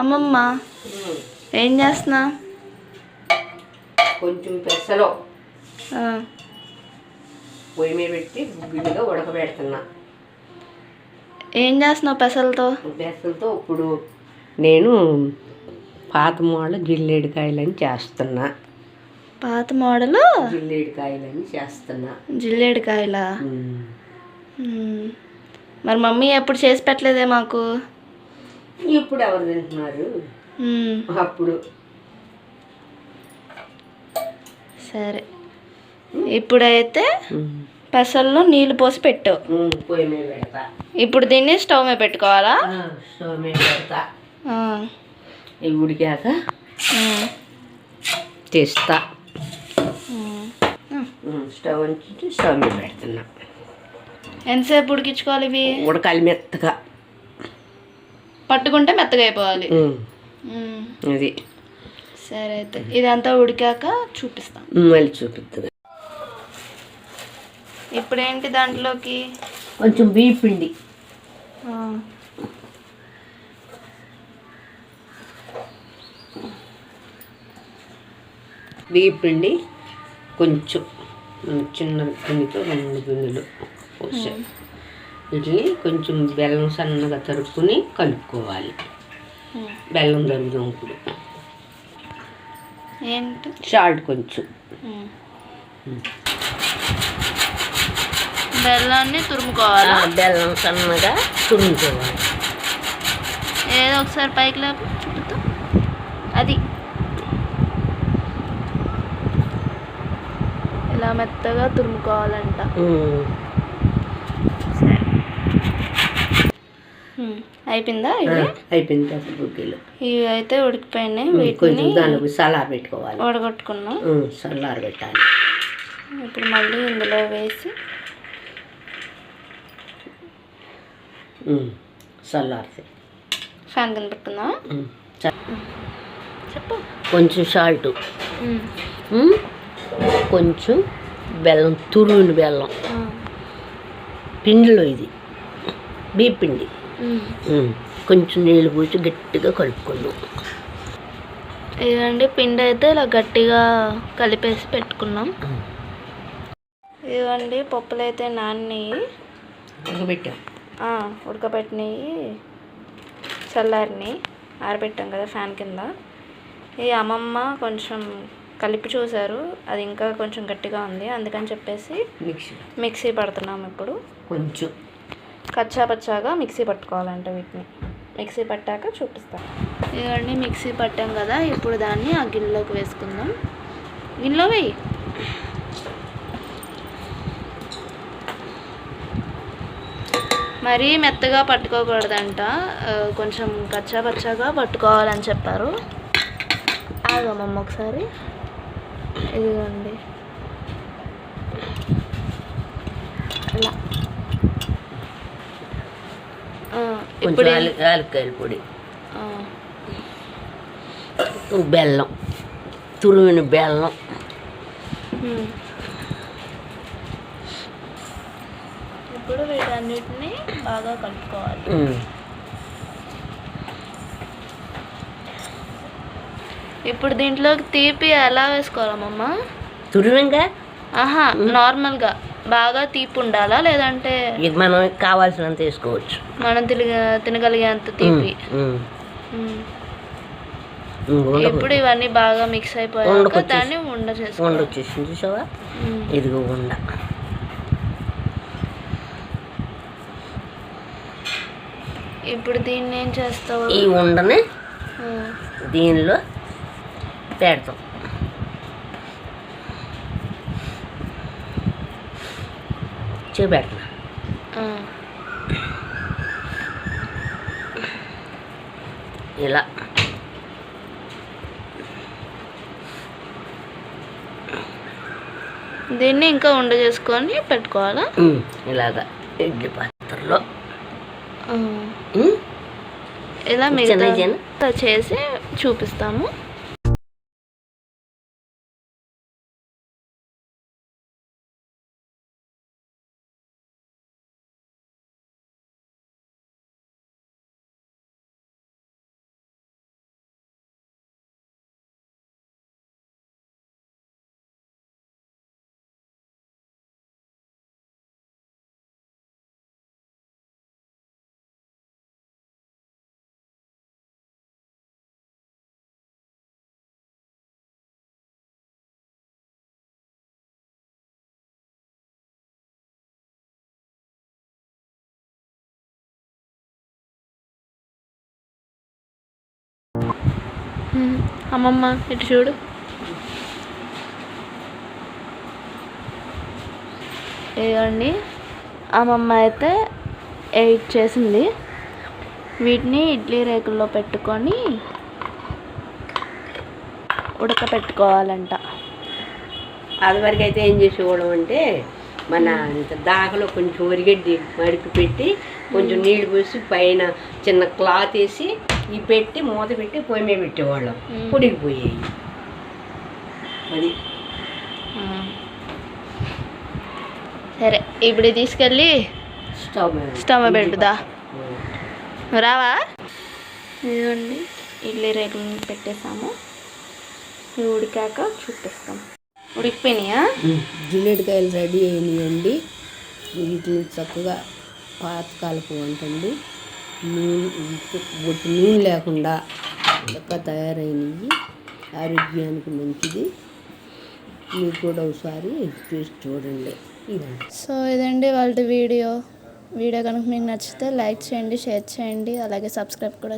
అమ్మమ్మ ఏం చేస్తున్నా? కొంచెం పెసలు పొయ్యి మీద పెట్టి గుడ్డుగా ఉడకబెడుతున్నా. ఏం చేస్తున్నావు పెసలతో? పెసలతో ఇప్పుడు నేను పాత మోడల్ జిల్లేడికాయలని చేస్తున్నా. పాత మోడలు? జిల్లేడికాయలని చేస్తున్నా. జిల్లేడికాయల. మరి మమ్మీ ఎప్పుడు చేసి పెట్టలేదే మాకు? ఇప్పుడు ఎవరు తింటున్నారు? అప్పుడు. సరే. ఇప్పుడైతే. పెసల్లో నీళ్ళు పోసి పొయ్యి మీద పెడతా. ఇప్పుడు దీన్ని స్టవ్ మీద పెట్టుకోవాలా? స్టవ్ మీద పెడతా. ఇవి ఉడికాక తీస్తా స్టవ్ ఉంచి స్టవ్ మీద పెడుతున్నా. ఎంతసేపు ఉడికించుకోవాలి ఇవి? ఉడకాలి మెత్తగా. పట్టుకుంటే మెత్తగా అయిపోవాలి. అది. సరే అయితే ఇదంతా ఉడికాక చూపిస్తాం. మళ్ళీ చూపిస్తుంది ఇప్పుడేంటి దాంట్లోకి? కొంచెం బియ్య పిండి. బియ్య పిండి కొంచెం చిన్న పిండితో రెండు పిండిలు పోసాం. వీటిని కొంచెం బెల్లం సన్నగా తరుక్కుని కలుపుకోవాలి. బెల్లం తరుగుదాం ఇప్పుడు. ఏంటి? సాల్ట్ కొంచెం. బెల్లాన్ని తురుముకోవాలా? బెల్లం సన్నగా తురుముకోవాలి. ఏదో ఒకసారి పైకి లేపు చూపుతా అది. ఇలా మెత్తగా తురుముకోవాలంట. హ్మ్. అయిపోయిందా అయిపోయింది బుగ్గీలు ఇవి అయితే ఉడికిపోయినాయి. వీటిని కొంచెం దానికి సలార్ పెట్టుకోవాలి. ఉడగొట్టుకున్నాం ఉమ్, సలార్ పెట్టాలి. ఇప్పుడు మళ్ళీ ఇందులో వేసి చల్లారితే ఫ్యాన్ కింద పెట్టుకుందాం చెప్పు. కొంచెం సాల్ట్. కొంచెం బెల్లం తురుమిన బెల్లం. పిండిలో ఇది. బియ్య పిండి. కొంచెం నీళ్ళు పోసి గట్టిగా కలుపుకుందాం ఇదండి పిండి అయితే ఇలా గట్టిగా కలిపేసి పెట్టుకున్నాం. ఇవ్వండి పప్పులు అయితే నానినాయి. ఉడకబెట్టాం. ఉడకబెట్టినవి చల్లారినాయి. ఆరబెట్టాం కదా ఫ్యాన్ కింద. ఈ అమ్మమ్మ కొంచెం కలిపి చూశారు. అది ఇంకా కొంచెం గట్టిగా ఉంది. అందుకని చెప్పేసి మిక్సీ. మిక్సీ పడుతున్నాం ఇప్పుడు. కొంచెం. కచ్చా పచ్చాగా మిక్సీ పట్టుకోవాలంట వీటిని. మిక్సీ పట్టాక చూపిస్తాం. ఇవన్నీ మిక్సీ పట్టాం కదా ఇప్పుడు దాన్ని ఆ గిన్నెలోకి వేసుకుందాం. గిన్నెలో వేయి. మరీ మెత్తగా పట్టుకోకూడదంట. కొంచెం కచ్చా పచ్చాగా పట్టుకోవాలని చెప్పారు. ఆగమమ్మ ఒకసారి. ఇదిగోండి. ఇలా ఆ, కొంచెం యాలక్కాయల పొడి. బెల్లం. తురిమిన బెల్లం. ఇప్పుడు వీటన్నిటిని బాగా కలుపుకోవాలి. ఇప్పుడు దీంట్లోకి తీపి ఎలా వేసుకోవాలమ్మమ్మ తురిమింగా ఆహా నార్మల్గా. బాగా తీపి ఉండాలా లేదంటే ఇది మనం కావాల్సినంత వేసుకోవచ్చు. మనం తినగ తినగలిగేంత తీపి? ఇప్పుడు ఇవన్నీ బాగా మిక్స్ అయిపోయాక దాన్ని ఉండ ఉండ చేసుకోవాలి వచ్చేసింది చూసావా? ఉమ్. ఇదిగో ఉండ. ఇప్పుడు దీన్ని ఏం చేస్తావు? ఈ ఉండని దీనిలో పెడతాం. ఆ. ఇలా. దీన్ని ఇంకా ఉండ చేసుకొని పెట్టుకోవాలా? ఇలాగా ఇడ్లీ పాత్రలో. ఇలా మిగతా చేసి చూపిస్తాము. అమ్మమ్మ ఇటు చూడు. ఇదిగోండి అమ్మమ్మ అయితే ఎయిట్ చేసింది. వీటిని ఇడ్లీ రేకుల్లో పెట్టుకొని ఉడకపెట్టుకోవాలంట. అది వరకు అయితే ఏం చేసేవాళ్ళం అంటే మన దాకలో కొంచెం వరిగడ్డి మడిపి పెట్టి కొంచెం నీళ్ళు పోసి పైన చిన్న క్లాత్ వేసి ఈ పెట్టి మూత పెట్టి పొయ్యి మీద పెట్టేవాళ్ళం. పొడిగిపోయాయి అది. సరే ఇప్పుడు తీసుకెళ్ళి స్టవ్ స్టవ్ పెట్టుదా రావా? ఇదిగోండి ఇడ్లీ రేకులు పెట్టేసాము ఇవి ఉడికాక చూపిస్తాం. ఉడికిపోయినాయా? జిల్లేడికాయలు రెడీ అయినాయండి. వీటిని చక్కగా పాతకాలపు వంటండి నూనె బొట్టు నూనె లేకుండా చక్కగా తయారైనవి. ఆరోగ్యానికి మంచిది. మీరు కూడా ఒకసారి చేసి చూడండి. ఇదండి. సో ఇదండి వాళ్ళ వీడియో. వీడియో కనుక మీకు నచ్చితే లైక్ చేయండి షేర్ చేయండి. అలాగే సబ్స్క్రైబ్ కూడా